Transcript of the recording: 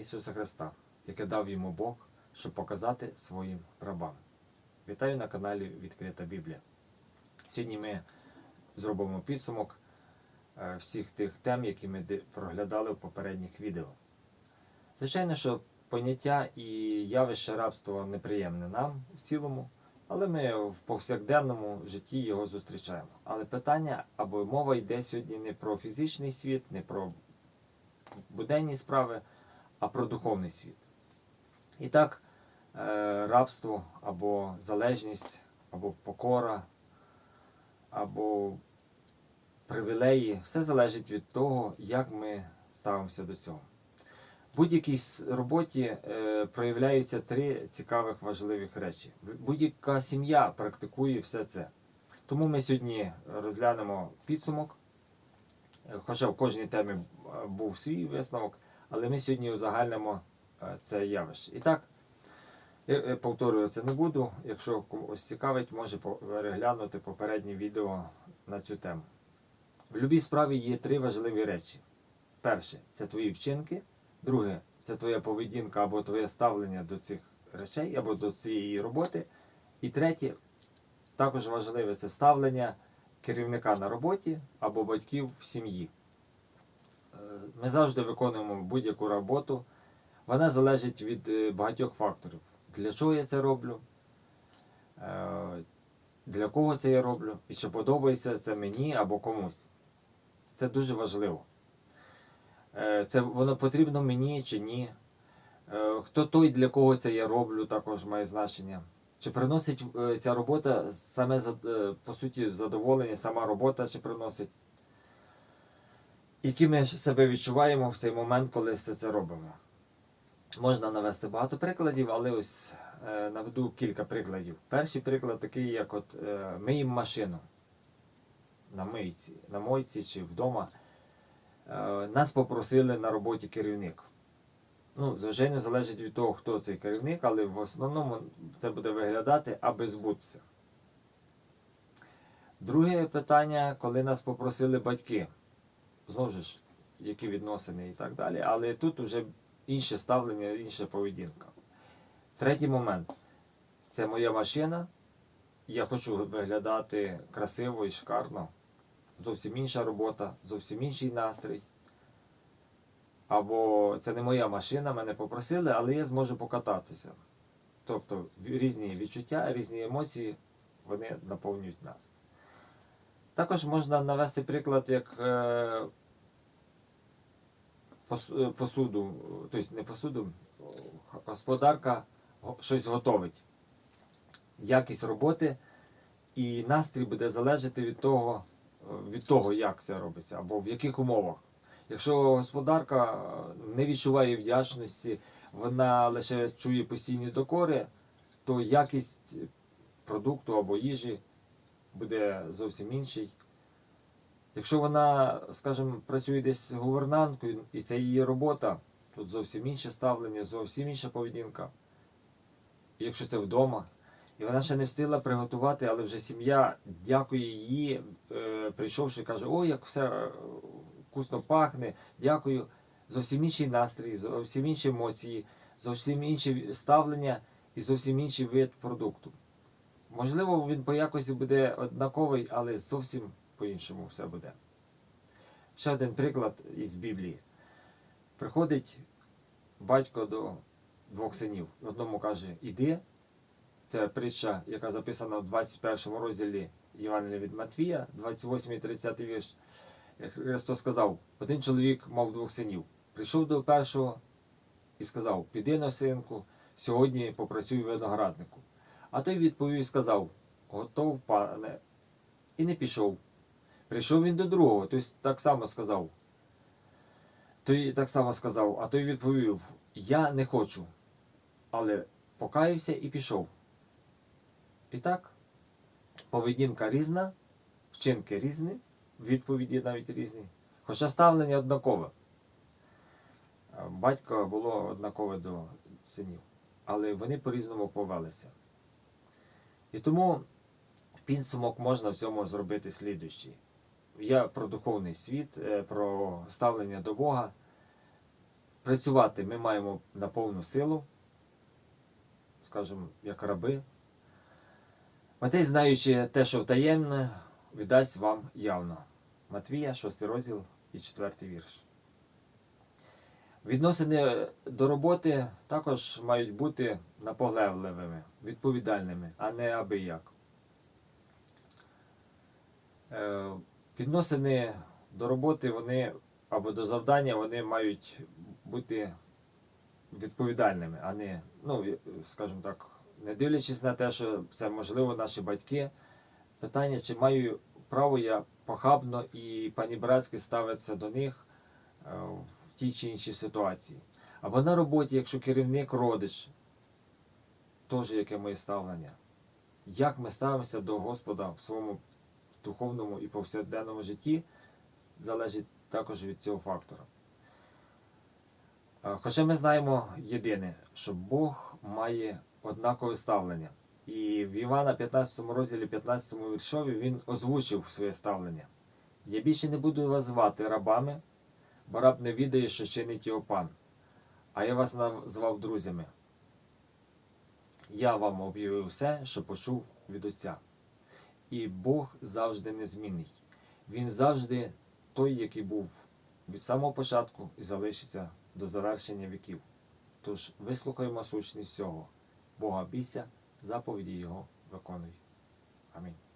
Ісуса Христа, яке дав йому Бог, щоб показати своїм рабам. Вітаю на каналі Відкрита Біблія. Сьогодні ми зробимо підсумок е, всіх тих тем, які ми проглядали в попередніх відео. Звичайно, що поняття і явище рабства неприємне нам в цілому, але ми в повсякденному житті його зустрічаємо. Але питання або мова йде сьогодні не про фізичний світ, не про буденні справи, а про духовний світ. І так, е, рабство або залежність, або покора, або привілеї, все залежить від того, як ми ставимося до цього. В будь-якій роботі е, проявляються три цікавих важливих речі. Будь-яка сім'я практикує все це. Тому ми сьогодні розглянемо підсумок. Хоча в кожній темі е, був свій висновок, але ми сьогодні узагальнимо е, це явище. І так, е, повторюватися не буду. Якщо когось цікавить, може переглянути попереднє відео на цю тему. В будь-якій справі є три важливі речі. Перше це твої вчинки. Друге це твоя поведінка або твоє ставлення до цих речей, або до цієї роботи. І третє, також важливе це ставлення керівника на роботі або батьків в сім'ї. Ми завжди виконуємо будь-яку роботу. Вона залежить від е, багатьох факторів. Для чого я це роблю? Е, Для кого це я роблю? І чи подобається це мені або комусь. Це дуже важливо. Е, Це воно потрібно мені чи ні. Хто той, для кого це я роблю, також має значення. Чи приносить ця робота саме по суті задоволення, сама робота чи приносить? Які ми себе відчуваємо в цей момент, коли все це робимо? Можна навести багато прикладів, але ось е, наведу кілька прикладів. Перший приклад такий, як от е, миємо машину на мийці, на мойці чи вдома. Е, нас попросили на роботі керівник. Ну, звичайно, залежить від того, хто цей керівник, але в основному це буде виглядати, аби збутися. Друге питання, коли нас попросили батьки. Знову ж, які відносини і так далі. Але тут вже інше ставлення, інша поведінка. Третій момент. Це моя машина. Я хочу виглядати красиво і шикарно. Зовсім інша робота, зовсім інший настрій. Або це не моя машина, мене попросили, але я зможу покататися. Тобто різні відчуття, різні емоції вони наповнюють нас. Також можна навести приклад, як е, е, посуду, тобто не посуду, господарка щось готовить. Якість роботи і настрій буде залежати від того, від того, як це робиться, або в яких умовах. Якщо господарка не відчуває вдячності, вона лише чує постійні докори, то якість продукту або їжі буде зовсім інший. Якщо вона, скажімо, працює десь гувернанткою, і це її робота, тут зовсім інше ставлення, зовсім інша поведінка. Якщо це вдома, і вона ще не встигла приготувати, але вже сім'я дякує їй, е, прийшовши, каже, ой, як все е, вкусно пахне, дякую. Зовсім інший настрій, зовсім інші емоції, зовсім інше ставлення і зовсім інший вид продукту. Можливо, він по якості буде однаковий, але зовсім по-іншому все буде. Ще один приклад із Біблії. Приходить батько до двох синів. Одному каже, іди. Це притча, яка записана в 21 розділі Євангелія від Матвія, 28 і 30 вірш. Христос сказав: один чоловік мав двох синів. Прийшов до першого і сказав: Піди на синку, сьогодні попрацюй в винограднику. А той відповів і сказав: Готов, пане, і не пішов. Прийшов він до другого, той так само сказав. Той так само сказав, а той відповів: Я не хочу, але покаявся і пішов. І так, поведінка різна, вчинки різні, відповіді навіть різні, хоча ставлення однакове. Батько було однакове до синів, але вони по-різному повелися. І тому підсумок можна в цьому зробити слідуючий. Я про духовний світ, е, про ставлення до Бога. працювати ми маємо на повну силу, скажімо, як раби. Отець, знаючи те, що втаємне, віддасть вам явно. Матвія, 6 розділ і 4 вірш. Відносини до роботи також мають бути наполегливими, відповідальними, а не аби як. Е, Відносини до роботи вони або до завдання вони мають бути відповідальними, а не, ну, скажімо так, не дивлячись на те, що це можливо наші батьки. Питання, чи маю право я похабно і панібратськи ставитися до них е, тій чи іншій ситуації. Або на роботі, якщо керівник родич, теж яке моє ставлення. Як ми ставимося до Господа в своєму духовному і повсякденному житті, залежить також від цього фактора. Хоча ми знаємо єдине, що Бог має однакове ставлення. І в Івана 15 розділі 15 віршові він озвучив своє ставлення. Я більше не буду вас звати рабами, бо раб не відає, що чинить його пан. А я вас назвав друзями. Я вам об'явив все, що почув від Отця. І Бог завжди незмінний. Він завжди той, який був від самого початку і залишиться до завершення віків. Тож вислухаємо сущність всього. Бога бійся, заповіді Його виконуй. Амінь.